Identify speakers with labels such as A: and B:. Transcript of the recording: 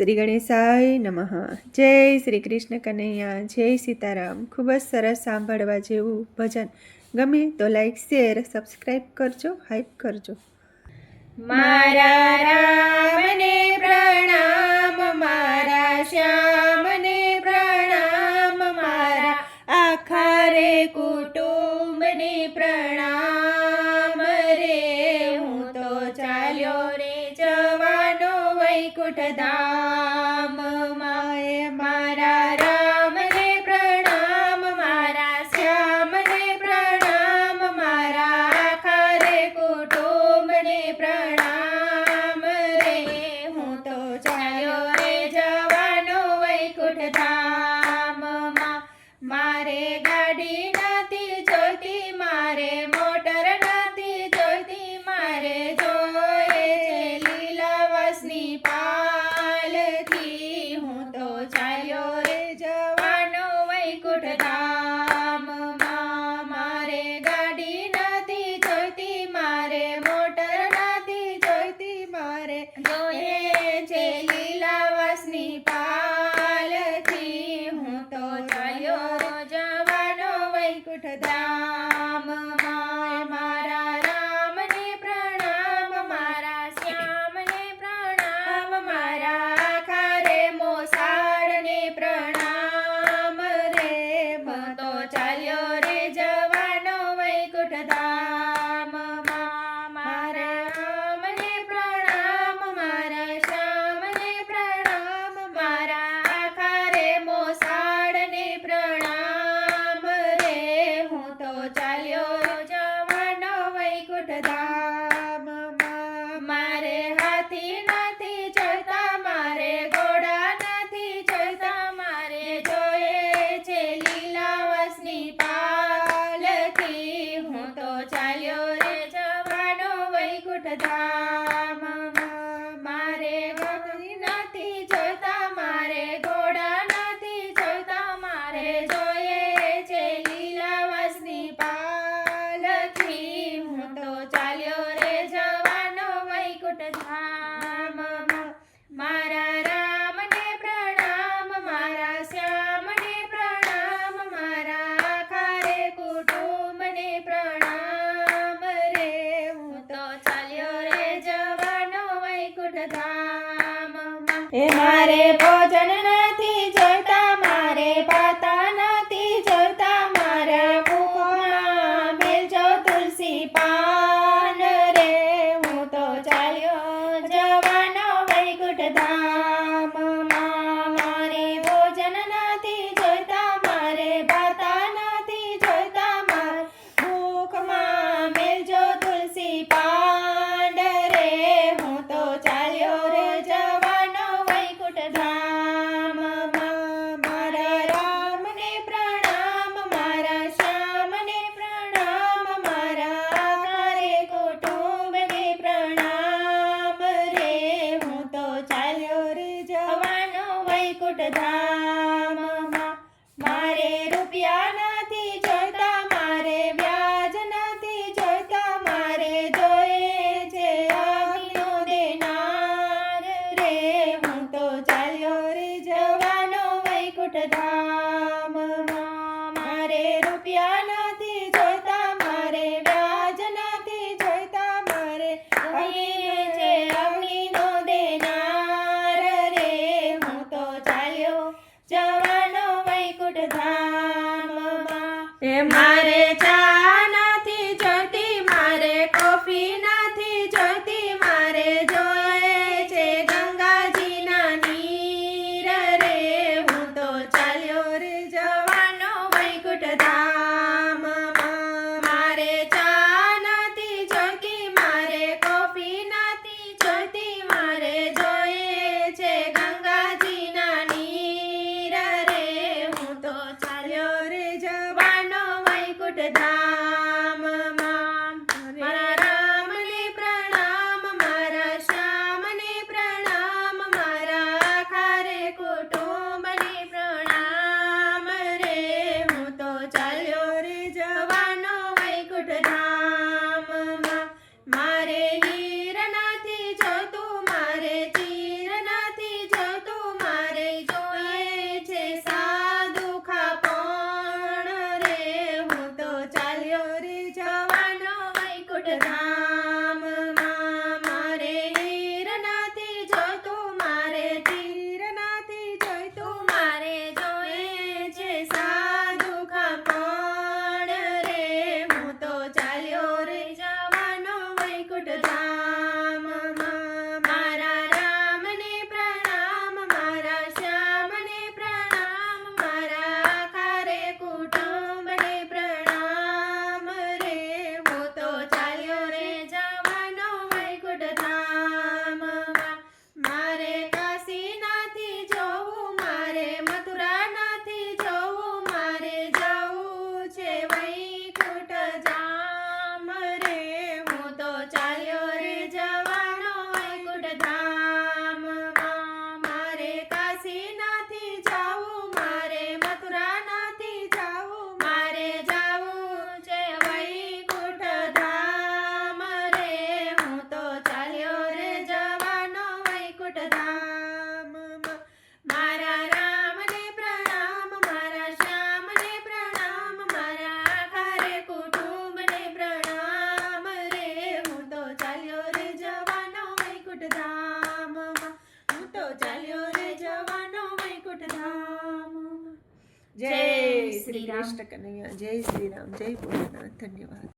A: શ્રી ગણેશાય નમઃ. જય શ્રી કૃષ્ણ કનૈયા, જય સીતારામ. ખૂબ જ સરસ સાંભળવા જેવું ભજન. ગમે તો લાઈક શેર સબસ્ક્રાઈબ કરજો હાઈપ કરજો.
B: મારા રામને પ્રણામ, મારા શ્યામને પ્રણામ, મારા આખા રે કુટુંબને પ્રણામ રે. હું તો ચાલ્યો રે જવાનો વૈકુંઠ મારે મો લોટ ધામ. મારા રામને પ્રણામ, મારા શ્યામને પ્રણામ, મારા આખારે કુટુંબને પ્રણામ રે. હું તો ચાલ્યો રે જવાનો વૈકુંઠ ધામ મારે ભોજન da da. marechana.
A: cena Shri Krishna Kanaiya. જય શ્રી રામ જય ભોલેનાથ. ધન્યવાદ.